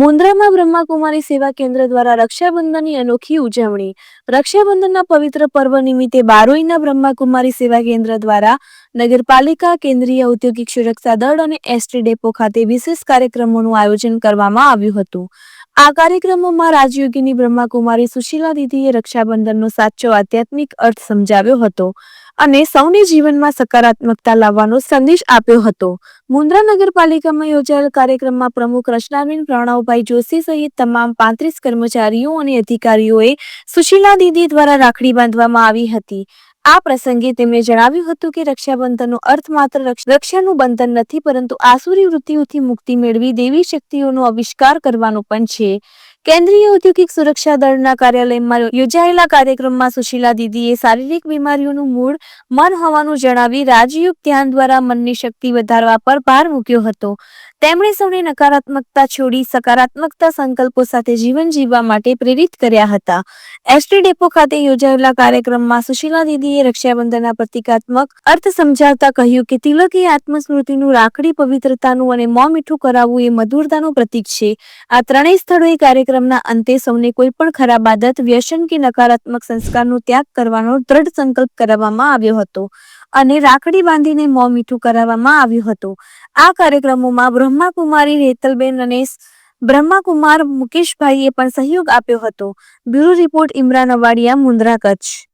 મુન્દ્રામાં બ્રહ્માકુમારી સેવા કેન્દ્ર દ્વારા રક્ષાબંધનની અનોખી ઉજવણી. રક્ષાબંધનના પવિત્ર પર્વ નિમિત્તે બારોઈના બ્રહ્માકુમારી સેવા કેન્દ્ર દ્વારા નગરપાલિકા, કેન્દ્રીય ઔદ્યોગિક સુરક્ષા દળ અને એસટી ડેપો ખાતે વિશેષ કાર્યક્રમોનું આયોજન કરવામાં આવ્યું હતું. આ કાર્યક્રમોમાં રાજયોગીની બ્રહ્માકુમારી સુશીલા દીદીએ રક્ષાબંધનનો સાચો આધ્યાત્મિક અર્થ સમજાવ્યો હતો અને સૌને જીવનમાં સકારાત્મકતા લાવવાનો સંદેશ આપ્યો હતો. મુન્દ્રા નગરપાલિકામાં યોજાયેલ કાર્યક્રમમાં પ્રમુખ રચનાબેન પ્રણવભાઈ જોશી સહિત તમામ પાંત્રીસ કર્મચારીઓ અને અધિકારીઓએ સુશીલા દીદી દ્વારા રાખડી બાંધવામાં આવી હતી. આ પ્રસંગે તેમણે જણાવ્યું હતું કે રક્ષાબંધનનો અર્થ માત્ર રક્ષ- રક્ષાનું બંધન નથી, પરંતુ આસુરી વૃત્તિઓથી મુક્તિ મેળવી દેવી શક્તિઓનો આવિષ્કાર કરવાનો પણ છે. કેન્દ્રીય ઔદ્યોગિક સુરક્ષા દળના કાર્યાલયમાં યોજાયેલા કાર્યક્રમમાં સુશીલા દીદીએ શારીરિક બીમારીઓનું મૂળ મન હોવાનું જણાવી રાજયોગ ધ્યાન દ્વારા મનની શક્તિ વધારવા પર ભાર મૂક્યો હતો. તેમણે સૌને નકારાત્મકતા છોડી સકારાત્મકતા સંકલ્પો સાથે જીવન જીવવા માટે પ્રેરિત કર્યા હતા. એસટી ડેપો ખાતે યોજાયેલા કાર્યક્રમમાં સુશીલા દીદીએ રક્ષાબંધનના પ્રતિકાત્મક અર્થ સમજાવતા કહ્યું કે તિલક એ આત્મસ્મૃતિનું રાખડી પવિત્રતાનું અને મોં મીઠું કરાવવું એ મધુરતાનું પ્રતીક છે. આ ત્રણેય સ્થળોએ કાર્યક્રમના અંતે સૌને કોઈ પણ ખરાબ આદત, વ્યસન કે નકારાત્મક સંસ્કારનો ત્યાગ કરવાનો દ્રઢ સંકલ્પ કરાવવામાં આવ્યો હતો અને રાખડી બાંધીને મોં મીઠું કરાવવામાં આવ્યું હતું. આ કાર્યક્રમોમાં બ્રહ્માકુમારી રેતલબેન અને બ્રહ્માકુમાર મુકેશભાઈએ પણ સહયોગ આપ્યો હતો. Bureau report, Imran Awadiya, Mundra Kutch.